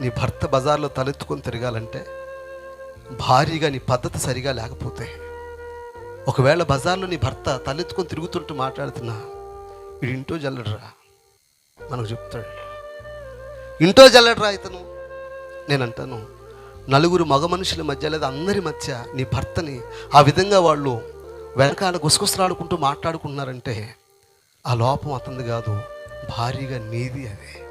నీ భర్త బజార్లో తలెత్తుకొని తిరగాలంటే భారీగా నీ పద్ధతి సరిగా లేకపోతే. ఒకవేళ బజార్లో నీ భర్త తలెత్తుకొని తిరుగుతుంటూ మాట్లాడుతున్నా వీడు ఇంటో జల్లడరా? మనకు చెప్తాడు. ఇంటో జల్లడరా ఇతను? నేను అంటాను నలుగురు మగ మనుషుల మధ్య లేదా అందరి మధ్య నీ భర్తని ఆ విధంగా వాళ్ళు వెనకాల గుసగుసలాడుకుంటూ మాట్లాడుకుంటున్నారంటే ఆ లోపం అతనిది కాదు భారీగా నీది అదే.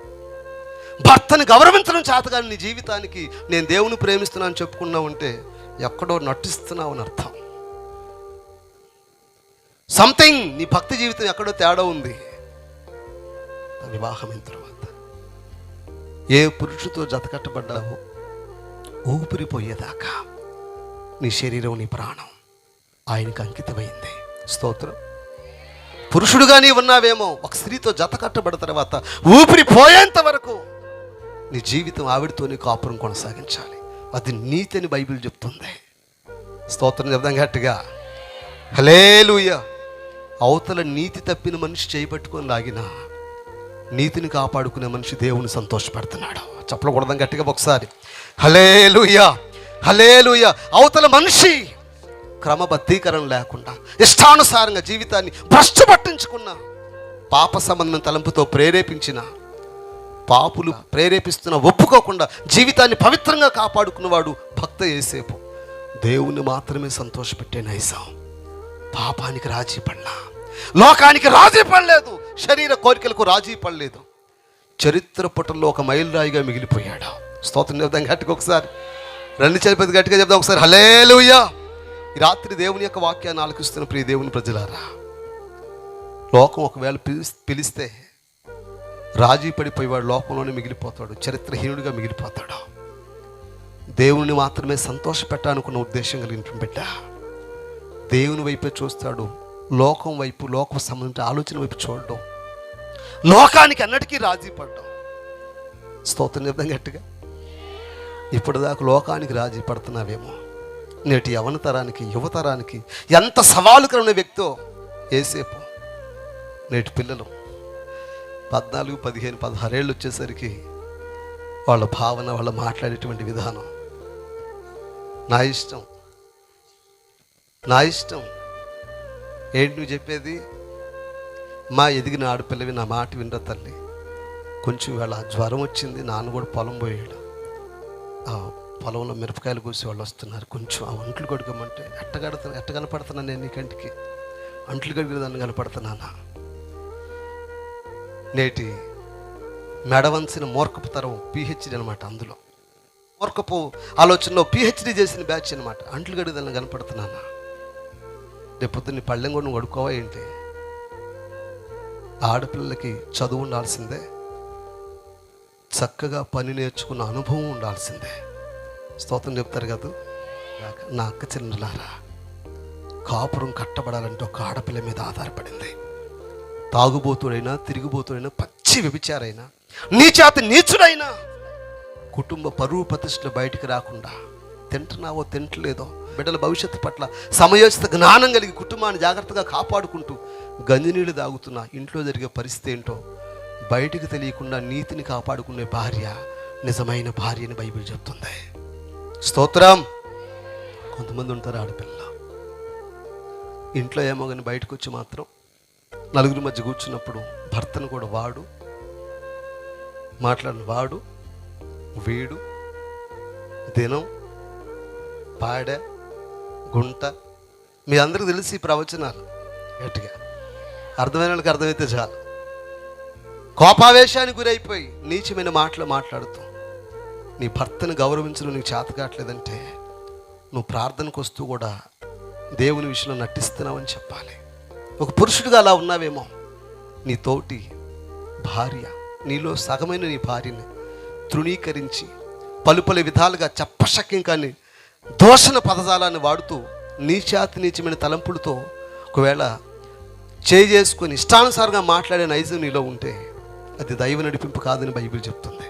భర్తను గౌరవించడం చేతగాని నీ జీవితానికి. నేను దేవుని ప్రేమిస్తున్నాను చెప్పుకున్నావు అంటే ఎక్కడో నటిస్తున్నావు అని అర్థం. సంథింగ్ నీ భక్తి జీవితం ఎక్కడో తేడా ఉంది. వివాహమైన తర్వాత ఏ పురుషుతో జతకట్టబడ్డావో ఊపిరిపోయేదాకా నీ శరీరం నీ ప్రాణం ఆయనకు అంకితమైంది. స్తోత్రం. పురుషుడుగా నీ ఉన్నావేమో ఒక స్త్రీతో జత కట్టబడిన తర్వాత ఊపిరి పోయేంత వరకు నీ జీవితం ఆవిడతోనే కాపురం కొనసాగించాలి. అది నీతి అని బైబిల్ చెప్తుంది. స్తోత్రం చెప్దాం గట్టిగా. హలేలుయ అవతల నీతి తప్పిన మనిషి చేయబట్టుకొని లాగిన నీతిని కాపాడుకునే మనిషి దేవుని సంతోషపెడుతున్నాడు. చెప్పకూడదాం గట్టిగా ఒకసారి. హలేలుయ హలేలుయ అవతల మనిషి క్రమబద్ధీకరణ లేకుండా ఇష్టానుసారంగా జీవితాన్ని భ్రష్టు పట్టించుకున్న పాప సంబంధం తలంపుతో ప్రేరేపించిన పాపులు ప్రేరేపిస్తున్న ఒప్పుకోకుండా జీవితాన్ని పవిత్రంగా కాపాడుకున్నవాడు భక్త ఏసేపు దేవుణ్ణి మాత్రమే సంతోషపెట్టే నైజం. పాపానికి రాజీ పడలా. లోకానికి రాజీ పడలేదు. శరీర కోరికలకు రాజీ పడలేదు. చరిత్ర పుటల్లో ఒక మైలురాయిగా మిగిలిపోయాడు. స్తోత్రం చెప్దాం గట్టిగా ఒకసారి. రెండు చరిపతి గట్టిగా చెప్దాం ఒకసారి. హలేలుయ్యా ఈ రాత్రి దేవుని యొక్క వాక్యాన్ని ఆలకిస్తున్న ప్రియ దేవుని ప్రజలారా లోకం ఒకవేళ పిలిస్ పిలిస్తే రాజీ పడిపోయేవాడు లోకంలోనే మిగిలిపోతాడు చరిత్రహీనుడిగా మిగిలిపోతాడు. దేవుని మాత్రమే సంతోష పెట్టాలనుకున్న ఉద్దేశం కలిగిన బిడ్డ. దేవుని వైపే చూస్తాడు లోకం వైపు లోకం సంబంధించిన ఆలోచన వైపు చూడడం. లోకానికి అన్నటికీ రాజీ పడడం. స్తోత్రం చెప్దాం గట్టిగా. ఇప్పటిదాకా లోకానికి రాజీ పడుతున్నావేమో. నేటి యవన తరానికి యువతరానికి ఎంత సవాలుకరమైన వ్యక్తో ఏసేపు నేటి పిల్లలు పద్నాలుగు పదిహేను పదహారేళ్ళు వచ్చేసరికి వాళ్ళ భావన వాళ్ళ మాట్లాడేటువంటి విధానం. నా ఇష్టం. నా ఇష్టం. ఏంటి నువ్వు చెప్పేది? మా ఎదిగిన ఆడపిల్లవి నా మాట వినరా తల్లి. కొంచెం వేళ జ్వరం వచ్చింది నాన్న కూడా పొలం పోయాడు. ఆ పొలంలో మిరపకాయలు కోసి వాళ్ళు వస్తున్నారు. కొంచెం ఆ ఒంట్లు కొడుకోమంటే ఎట్ట కడతా ఎట్ట కనపడుతున్నాను నేను నీ కంటికి? అంట్లు కడిగిన దాన్ని కనపడుతున్నానా? నేటి మెడవంచిన మూర్ఖపు తరం పిహెచ్డి అనమాట అందులో. మూర్ఖపు ఆలోచనలో పిహెచ్డి చేసిన బ్యాచ్ అనమాట అంట్లు గడిదలను కనపడుతున్నానా? రేపు నీ పళ్ళెం కూడా నువ్వు ఏంటి? ఆడపిల్లలకి చదువు ఉండాల్సిందే. చక్కగా పని నేర్చుకున్న అనుభవం ఉండాల్సిందే. స్తోత్రం చెప్తారు కదా? నా అక్క చిన్నలారా కాపురం కట్టబడాలంటే ఒక ఆడపిల్ల మీద ఆధారపడింది. తాగుబోతుడైనా తిరిగిబోతుడైనా పచ్చి వ్యభిచారైనా నీచేత నీచుడైనా కుటుంబ పరువు ప్రతిష్టలు బయటికి రాకుండా తింటున్నావో తింటలేదో బిడ్డల భవిష్యత్తు పట్ల సమయోచిత జ్ఞానం కలిగి కుటుంబాన్ని జాగ్రత్తగా కాపాడుకుంటూ గంజినీళ్ళు తాగుతున్న ఇంట్లో జరిగే పరిస్థితి ఏంటో బయటికి తెలియకుండా నీతిని కాపాడుకునే భార్య నిజమైన భార్య అని బైబిల్ చెప్తుంది. స్తోత్రం. కొంతమంది ఉంటారు ఆడపిల్ల. ఇంట్లో ఏమో కానీ బయటకు వచ్చి మాత్రం నలుగురి మధ్య కూర్చున్నప్పుడు భర్తను కూడా వాడు మాట్లాడిన వాడు వీడు దినం పాడ గుంట. మీ అందరికి తెలిసి ఈ ప్రవచనాలు. గట్టిగా. అర్థమైన వాళ్ళకి అర్థమైతే చాలు. కోపావేశానికి గురైపోయి నీచమైన మాటలు మాట్లాడుతూ నీ భర్తను గౌరవించడం నీకు చేత కావట్లేదంటే నువ్వు ప్రార్థనకు వస్తూ కూడా దేవుని విషయంలో నటిస్తున్నావని చెప్పాలి. ఒక పురుషుడిగా అలా ఉన్నావేమో? నీ తోటి భార్య నీలో సగమైన నీ భార్యని తృణీకరించి పలు విధాలుగా చెప్పశక్యం కానీ దోషణ పదజాలాన్ని వాడుతూ నీచాతి నీచమైన తలంపులతో ఒకవేళ చేసుకొని ఇష్టానుసారంగా మాట్లాడే నైజం నీలో ఉంటే అది దైవ నడిపింపు కాదని బైబిల్ చెప్తుంది.